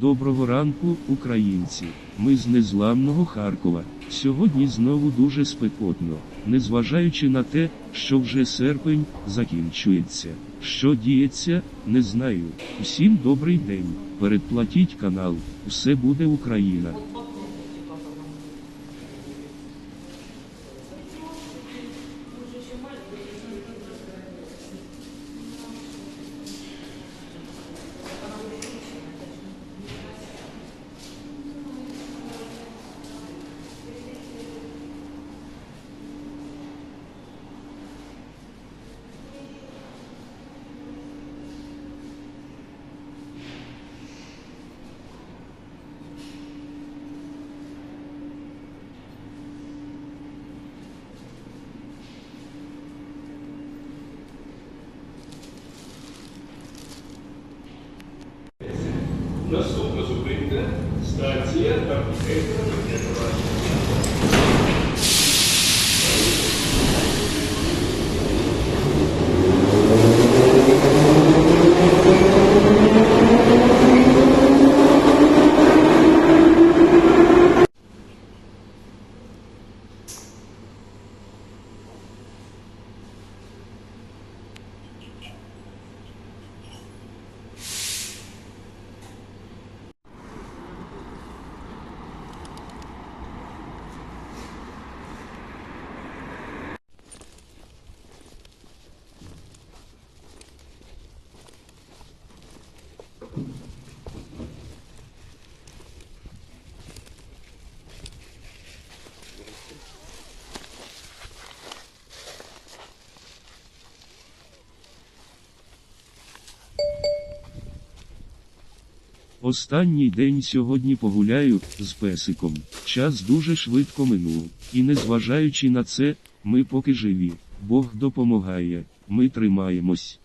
Доброго ранку, українці! Ми з незламного Харкова. Сьогодні знову дуже спекотно, незважаючи на те, що вже серпень закінчується. Що діється, не знаю. Усім добрий день. Передплатіть канал. Усе буде Україна. Наступна зупинка станція архітектора Микола. Останній день сьогодні погуляю з песиком. Час дуже швидко минув. І незважаючи на це, ми поки живі. Бог допомагає. Ми тримаємось.